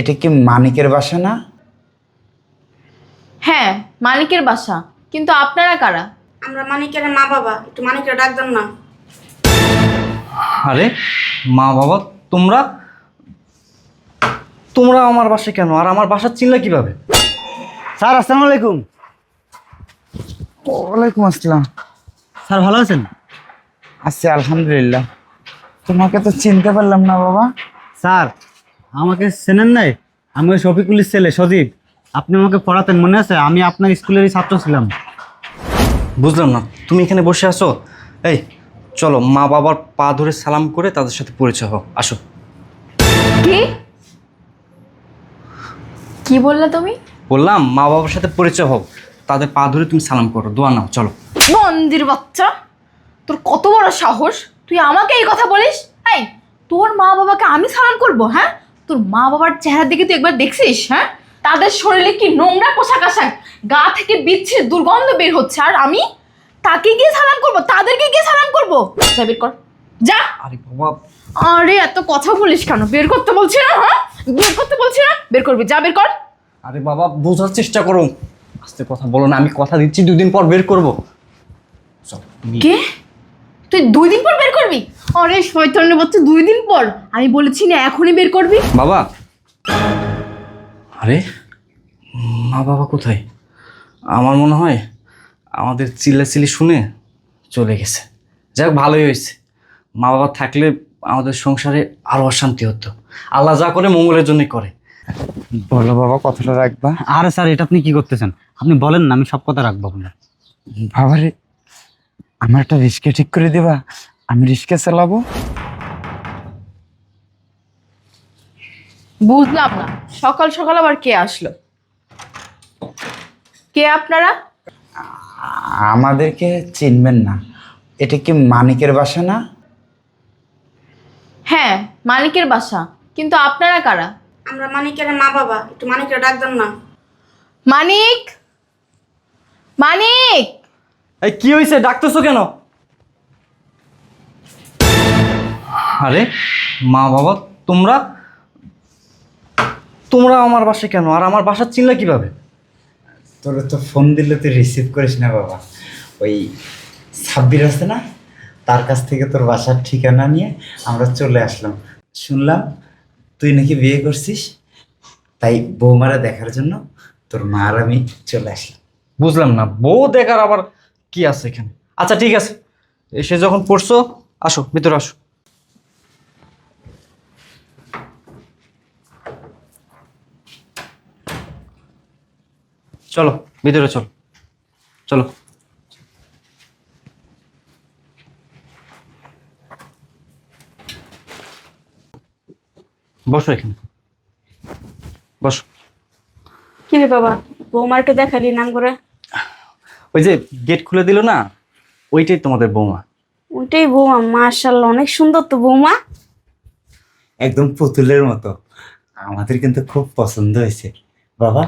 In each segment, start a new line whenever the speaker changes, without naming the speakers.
এটা কি মানিকের বাসা না?
হ্যাঁ মালিকের বাসা। কিন্তু আপনারা কারা?
আমরা মানিকের মা বাবা। একটু মানিকের ডাক দেন না।
আরে মা বাবা তোমরা? তোমরা আমার বাসায় কেন? আর আমার বাসার চিনলে কীভাবে?
স্যার আসসালামু আলাইকুম।
ওয়ালাইকুম আসসালাম।
স্যার ভালো আছেন?
আছি আলহামদুলিল্লাহ। তোমাকে তো চিনতে পারলাম না বাবা।
স্যার আমাকে চেনেন নাই? আমি ওই শফিকুলের ছেলে সজীব। আপনি আমাকে পড়াতেন মনে আছে? আমি আপনার স্কুলেরই ছাত্র ছিলাম।
বুঝলাম না। তুমি এখানে বসে আছো? এই চলো মা বাবার পা ধরে সালাম করে তাদের সাথে পরিচয় হোক আসো।
কি? কি বললে তুমি?
বললাম মা বাবার সাথে পরিচয় হোক তাদের পা ধরে তুমি সালাম করো। দোয়া নাও চলো।
মন্দির বাচ্চা তোর কত বড় সাহস? তুই আমাকে এই কথা বলিস? এই তোর মা বাবাকে আমি সালাম করব হ্যাঁ? তোর মা বাবার চেহারার দিকে তুই একবার দেখছিস হ্যাঁ? তাদের শরীরে কি নোংরা পোশাক আশাক? গা থেকে বিচ্ছে দুর্গন্ধ বের হচ্ছে। আর আমি তাকে গিয়ে সালাম করব? তাদেরকে গিয়ে সালাম করব? যা বের কর। যা।
আরে বাবা।
আরে এত কথা বলিস কেন? বের করতে বলছি না হ্যাঁ? বের করতে বলছি না? বের করবি। যা বের কর।
আরে বাবা বোঝার চেষ্টা করো। আস্তে কথা বলো না আমি কথা দিচ্ছি দুদিন পর বের করব। চল,
কে? তুই দুই দিন পর বের করবি? আরে শয়তানের বাচ্চা দুই দিন পর। আমি বলেছি না এখনই বের করবি।
বাবা। আরে মা বাবা কোথায়? আমার মনে হয় আমাদের চিল্লাচিল্লি শুনে চলে গেছে। যাক ভালোই হয়েছে। মা বাবা থাকলে আমাদের সংসারে আরও অশান্তি হতো। আল্লাহ যা করে মঙ্গলের জন্যই করে।
বলো বাবা কথাটা রাখবা।
আরে স্যার এটা আপনি কি করতেছেন? আপনি বলেন না আমি সব কথা রাখব আপনার।
বাবারে আমার একটা রিক্সা ঠিক করে দেবা। আমি রিক্সা চালাবো।
বুঝলাম না। সকাল সকাল আবার কে আসলো? কে আপনারা?
আমাদেরকে চিনবেন না। এটা কি মানিকের বাসা না?
হ্যাঁ মানিকের বাসা। কিন্তু আপনারা কারা?
আমরা মানিকের মা বাবা একটু মানিকের ডাক দেন না।
মানিক মানিক?
এই কি হয়েছে ডাকতেছো কেন? আরে মা বাবা তোমরা? তোমরা আমার বাসায় কেন? আর আমার বাসার চিনলে কীভাবে?
তোর তো ফোন দিলে তুই রিসিভ করিস না বাবা। ওই সাব্বির আছে না? তার কাছ থেকে তোর বাসার ঠিকানা নিয়ে আমরা চলে আসলাম। শুনলাম তুই নাকি বিয়ে করছিস? তাই বৌমারা দেখার জন্য তোর মা আর আমি চলে আসলাম।
বুঝলাম না বউ দেখার আবার কি আছে এখানে? আচ্ছা ঠিক আছে। এসে যখন পড়ছো, আসো, ভিতরে আসো। চলো, ভিতরে চলো। চলো। বসো এখানে। বসো।
কি রে বাবা, বৌমার একটু দেখালি নাম করে
ওই যে গেট খুলে দিল না ওইটাই তোমাদের বৌমা।
ওইটাই বৌমা মার্শাল্লাহ অনেক সুন্দর তো বৌমা।
একদম পুতুলের মতো। আমাদের কিন্তু খুব পছন্দ হয়েছে। বাবা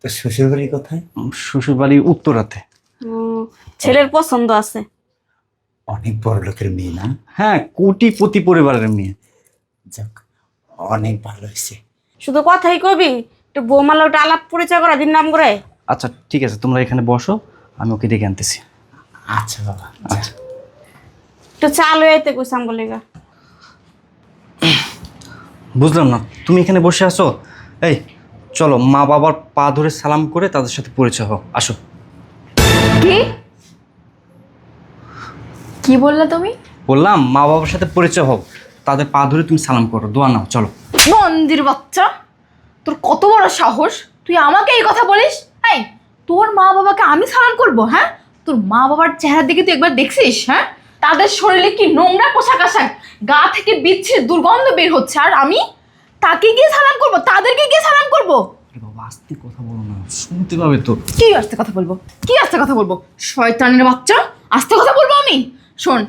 তোর শ্বশুর বাড়ি কোথায়?
শ্বশুর বাড়ি উত্তরাতে
ছেলের পছন্দ আছে।
অনেক বড় লোকের মেয়ে না?
হ্যাঁ কোটিপতি পরিবারের মেয়ে।
যাক অনেক ভালো হয়েছে।
শুধু কথাই কবি একটু বৌমালা ওটা আলাপ পরিচয় করা দিন নাম করে।
আচ্ছা ঠিক আছে তোমরা এখানে বসো। আমি ওকে ডেকে আনতেছি।
আচ্ছা বাবা
আচ্ছা।
একটু চালু হইতে কইসাম বলে গা
বুঝলাম না তুমি এখানে বসে আছো? এই চলো মা বাবার পা ধরে সালাম করে তাদের সাথে পরিচয় হোক আসো।
কি? কি বললে তুমি?
বললাম মা বাবার সাথে পরিচয় হোক তাদের পা ধরে তুমি সালাম করো দোয়া নাও চলো।
মন্দির বাচ্চা তোর কত বড় সাহস তুই আমাকে এই কথা বলিস? এই তোর মা বাবাকে আমি সালাম করব হ্যাঁ? তোর মা বাবার চেহারার দিকে তুই একবার দেখছিস হ্যাঁ? তাদের শরীরে কি নোংরা পোশাক আশাক? গা থেকে বিচ্ছে দুর্গন্ধ বের হচ্ছে আর আমি তাকে গিয়ে সালাম করব তাদেরকে গিয়ে সালাম করব?
আরে বাবা আস্তে কথা বলো না শুনতে পাবে তো।
কি আস্তে কথা বলব? কি আস্তে কথা বলব? শয়তানের বাচ্চা আস্তে কথা বলব আমি? শোন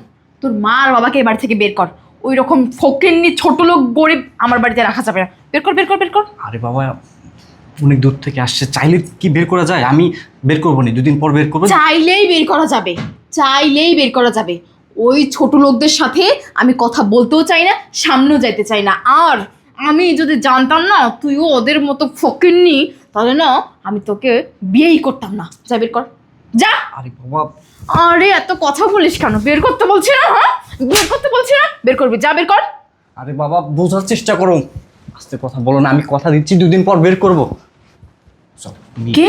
তোর মা আর বাবাকে এ বাড়ি থেকে বের কর। ওই রকম ফকিন্নি ছোট লোক গরিব আমার বাড়িতে রাখা যাবে না। বের কর বের কর বের কর।
আরে বাবা অনেক দূর থেকে আসছে। চাইলে কি বের করা যায়? আমি বের করব না দুদিন পর বের করব?
চাইলেই বের করা যাবে। চাইলেই বের করা যাবে। ওই ছোট লোকদের সাথে আমি কথা বলতেও চাই না সামনেও যাইতে চাই না। আর আমি যদি জানতাম না তুইও ওদের মতো ফকিরনি তাহলে না আমি তোকে বিয়েই করতাম না। যা বের কর। যা।
আরে বাবা।
আরে এত কথা বলিস কেন? বের করতে বলছি না হ্যাঁ? বের করতে বলছি না? বের করবি। যা বের কর।
আরে বাবা বোঝার চেষ্টা করো। আস্তে কথা বলো না আমি কথা দিচ্ছি দুদিন পর বের করব। নি-
কে?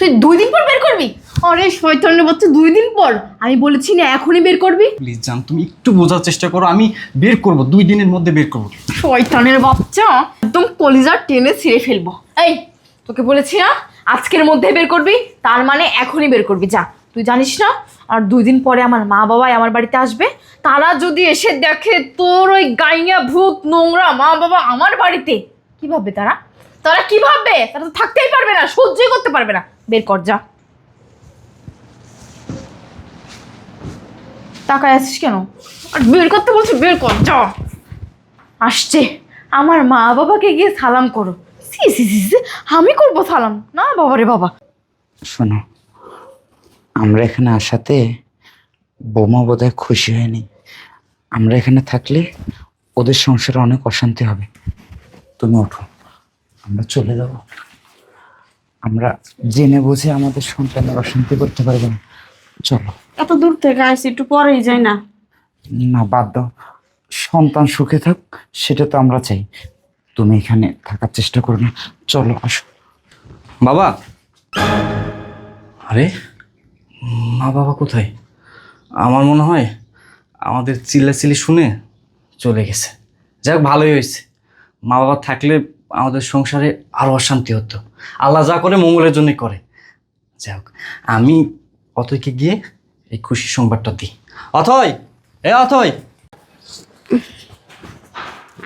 তুই দুই দিন পর বের করবি? আরে শয়তানের বাচ্চা দুই দিন পর। আমি বলেছি না এখনই বের করবি।
প্লিজ জান তুমি একটু বোঝার চেষ্টা করো আমি বের করব দুই দিনের মধ্যে বের করব।
শয়তানের বাচ্চা একদম কলিজা টেনে ছিঁড়ে ফেলব। এই তোকে বলেছি না আজকের মধ্যে বের করবি তার মানে এখনই বের করবি যা। তুই জানিস না আর দুই দিন পরে আমার মা বাবাই আমার বাড়িতে আসবে তারা যদি এসে দেখে তোর ওই গাইয়া ভূত নোংরা মা বাবা আমার বাড়িতে কি ভাববে তারা? তারা কি ভাববে? তারা তো থাকতেই পারবে না সহ্যই করতে পারবে না। বের কর যা। টাকায় আছিস কেন? আর বের করতে বলছি বের কর যা। আসছে। আমার মা বাবাকে গিয়ে সালাম করো। সি সি, আমি করব সালাম। না বাবা রে বাবা।
শোনো আমরা এখানে আসাতে বোমা বোধহয় খুশি হয়নি। আমরা এখানে থাকলে ওদের সংসারে অনেক অশান্তি হবে। তুমি ওঠো। আমরা চলে যাব। আমরা জেনে বুঝে আমাদের সন্তানের অশান্তি করতে পারব না। চলো।
এত দূর থেকে আসছি একটু পরেই যাই না?
না বাদ দাও। সন্তান সুখে থাক সেটা তো আমরা চাই। তুমি এখানে থাকার চেষ্টা করো না। চলো আসো।
বাবা! আরে মা বাবা কোথায়? আমার মনে হয় আমাদের চিল্লাচিল্লি শুনে চলে গেছে। যাক ভালোই হয়েছে। মা বাবা থাকলে আমাদের সংসারে আরও অশান্তি হতো। আল্লাহ যা করে মঙ্গলের জন্যই করে। যাই হোক আমি অথয়কে গিয়ে এই খুশি সংবাদটা দিই। অথয় এ অথয়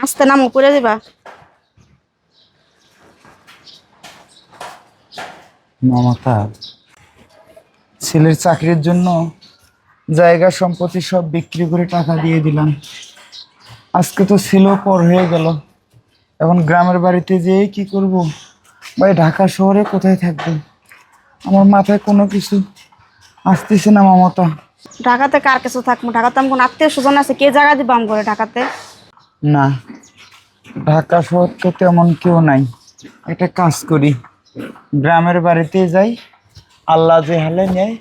আসতে নামো পড়ে যাবা।
মমতা ছেলের চাকরির জন্য জায়গা সম্পত্তি সব বিক্রি করে টাকা দিয়ে দিলাম। আজকে তো ছিল পর হয়ে গেল। এখন গ্রামের বাড়িতে যেয়ে কি করব? ভাই ঢাকা শহরে কোথায় থাকবে? আমার মাথায় কোনো কিছু আসতেছে না মমতা।
ঢাকাতে কার কাছে থাকব? ঢাকাতে আমার কোনো আত্মীয় স্বজন আছে? কে জায়গা দিবা আম করে ঢাকাতে?
না ঢাকা শহর তো তেমন কেউ নাই। একটা কাজ করি। গ্রামের বাড়িতে যাই আল্লাহ যে হালে নেয়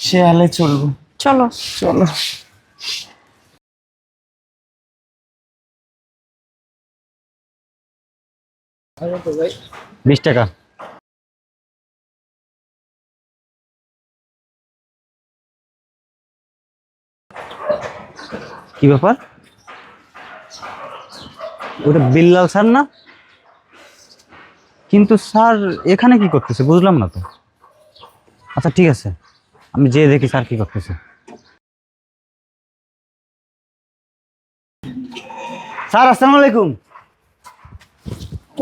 সে হালে চলবো।
চলো।
চলো।
বিশ টাকা। কি ব্যাপার? ওটা বিল্লাল স্যার না? কিন্তু স্যার এখানে কি করতেছে বুঝলাম না তো। আচ্ছা ঠিক আছে। আমি যেয়ে দেখি স্যার কি করতেছে। স্যার, আসসালামু আলাইকুম।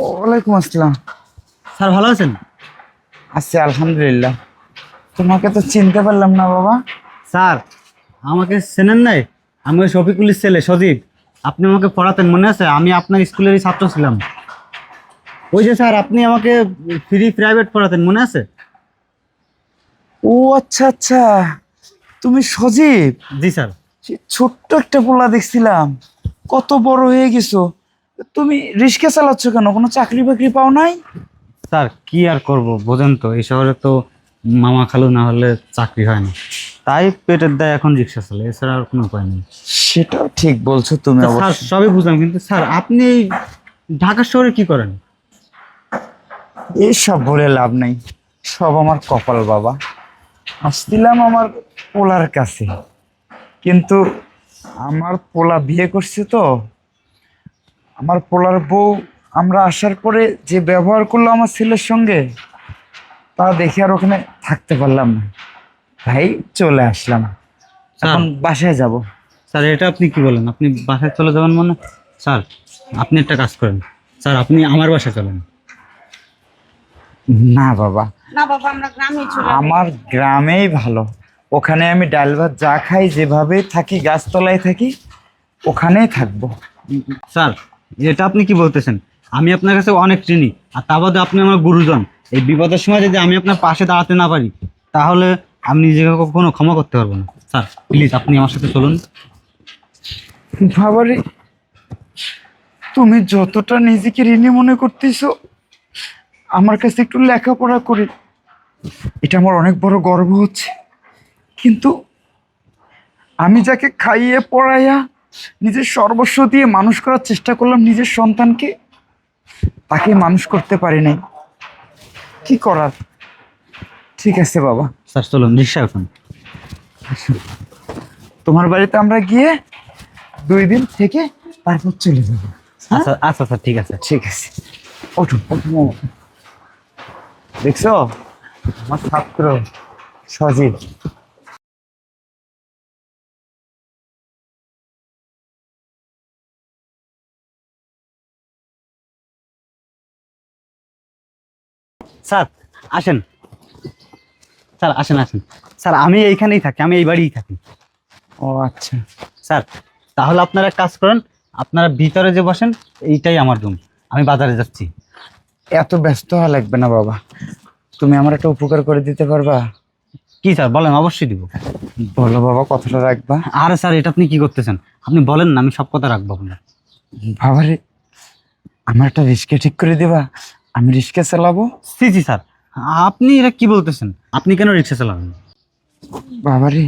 ওয়ালাইকুম আসসালাম।
স্যার ভালো আছেন?
আছি আলহামদুলিল্লাহ। তোমাকে তো চিনতে পারলাম না বাবা।
স্যার আমাকে চেনেন নাই? আমি ওই শফিকুলের ছেলে সজীব। আপনি আমাকে পড়াতেন মনে আছে? আমি আপনার স্কুলেরই ছাত্র ছিলাম। ওই যে স্যার আপনি আমাকে ফ্রি প্রাইভেট পড়াতেন মনে আছে?
ও আচ্ছা আচ্ছা। তুমি সজীব?
জি স্যার।
সে ছোট্ট একটা পোলা দেখছিলাম। কত বড় হয়ে গেছো। তুমি রিস্কে চালাচ্ছ কেন? কোনো চাকরি বাকরি পাও নাই?
স্যার কি আর করব? বোঝেন তো এই শহরে তো মামা খালু না হলে চাকরি হয় না। তাই পেটের দায় এখন রিক্সা চলে এছাড়া আর কোনো উপায় নেই।
সেটাও ঠিক বলছো তুমি
স্যার সবই বুঝলাম কিন্তু স্যার আপনি এই ঢাকা শহরে কি করেন?
এইসব বলে লাভ নেই। সব আমার কপাল বাবা। আসছিলাম আমার পোলার কাছে। কিন্তু আমার পোলা বিয়ে করছে তো আমার পোলার বউ আমরা আসার পরে যে ব্যবহার করল আমার ছেলের সঙ্গে তা দেখে আর ওখানে থাকতে পারলাম না। ভাই চলে আসলাম। এখন বাসায় যাব।
স্যার এটা আপনি কি বলেন? আপনি বাসায় চলে যাবেন মানে? স্যার আপনি একটা কাজ করেন। স্যার আপনি আমার বাসায় চলেন।
না বাবা।
না বাবা আমরা গ্রামে চলে
আমার গ্রামেই ভালো। ওখানে আমি ডাল ভাত যা খাই যেভাবে থাকি গাছতলায় থাকি ওখানেই থাকব।
স্যার এটা আপনি কি বলতেছেন? আমি আপনার কাছে অনেক চিনি আর তা বাদে আপনি আমার গুরুজন। এই বিপদের সময় যদি আমি আপনার পাশে দাঁড়াতে না পারি, তাহলে আমি নিজেকে কখনো ক্ষমা করতে পারব না। স্যার প্লিজ আপনি আমার সাথে চলুন।
বাবারে, তুমি যতটা নিজেকে ঋণী মনে করতেছো, আমার কাছে একটু লেখাপড়া করি। এটা আমার অনেক বড় গর্ব হচ্ছে। কিন্তু আমি যাকে খাইয়ে পড়াইয়া নিজের সর্বস্ব দিয়ে মানুষ করার চেষ্টা করলাম নিজের সন্তানকে তাকে মানুষ করতে পারি নাই। কি করার? ঠিক আছে বাবা।
স্যার চলুন রিক্সা উঠুন
তোমার বাড়িতে আমরা গিয়ে দুই দিন থেকে তারপর চলে যাব।
আচ্ছা আচ্ছা স্যার ঠিক আছে।
ঠিক আছে। বাবা। দেখছ? আমার ছাত্র সজীব।
স্যার আসেন। স্যার আসেন আসেন। স্যার আমি এইখানেই থাকি আমি এই বাড়িই থাকি।
ও আচ্ছা।
স্যার তাহলে আপনারা কাজ করেন আপনারা ভিতরে যে বসেন এইটাই আমার রুম আমি বাজারে যাচ্ছি।
এত ব্যস্ত হওয়া লাগবে না বাবা। তুমি আমার একটা উপকার করে দিতে পারবা?
কি স্যার বলেন অবশ্যই দিব।
বলো বাবা কথাটা রাখবা।
আরে স্যার এটা আপনি কি করতেছেন? আপনি বলেন না আমি সব কথা রাখব আপনার।
বাবারে আমার একটা রিস্কে ঠিক করে দেবা। আমি রিক্সা চালাবো?
জি জি স্যার। আপনি এটা কি বলতেছেন? আপনি কেন রিক্সা চালাবেন?
বাবারে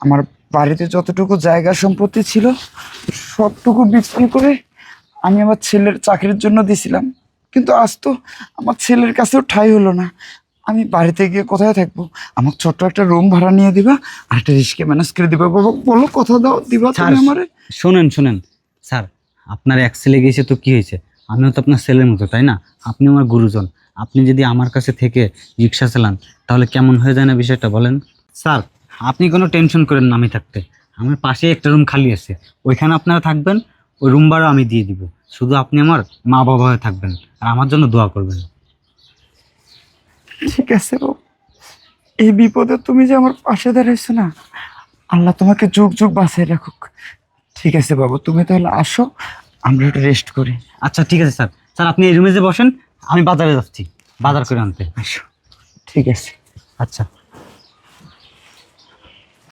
আমার বাড়িতে যতটুকু জায়গা সম্পত্তি ছিল সবটুকু বিক্রি করে আমি আমার ছেলের চাকরির জন্য দিছিলাম। কিন্তু আজ তো আমার ছেলের কাছেও ঠাই হলো না। আমি বাড়িতে গিয়ে কোথায় থাকব? আমার ছোট্ট একটা রুম ভাড়া নিয়ে দিবা আর একটা রিস্কে ম্যানেজ করে দিবা। বাবা বলো কথা দাও দিবা তুমি। আমারে।
শোনেন শোনেন। স্যার আপনার এক ছেলে গিয়েছে তো কি হয়েছে? আমিও তো আপনার ছেলের মতো, তাই না? আপনি আমার গুরুজন। আপনি যদি আমার কাছে থেকে রিক্সা চালান, তাহলে কেমন হয়ে যায় না বিষয়টা বলেন? স্যার, আপনি কোনো টেনশন করেন না আমি থাকতে। আমার পাশে একটা রুম খালি আছে। ওইখানে আপনারা থাকবেন, ওই রুম ভাড়া আমি দিয়ে দিব। শুধু আপনি আমার মা বাবা হয়ে থাকবেন আর আমার জন্য দোয়া করবেন।
ঠিক আছে বাবু। এই বিপদে তুমি যে আমার পাশে দাঁড়াইছো না, আল্লাহ তোমাকে যুগ যুগ বাঁচিয়ে রাখুক। ঠিক আছে বাবু, তুমি তাহলে আসো আমরা একটু রেস্ট করি।
আচ্ছা ঠিক আছে স্যার। স্যার আপনি এই রুমে যে বসেন আমি বাজারে যাচ্ছি। বাজার করে আনতে।
আসো ঠিক আছে।
আচ্ছা।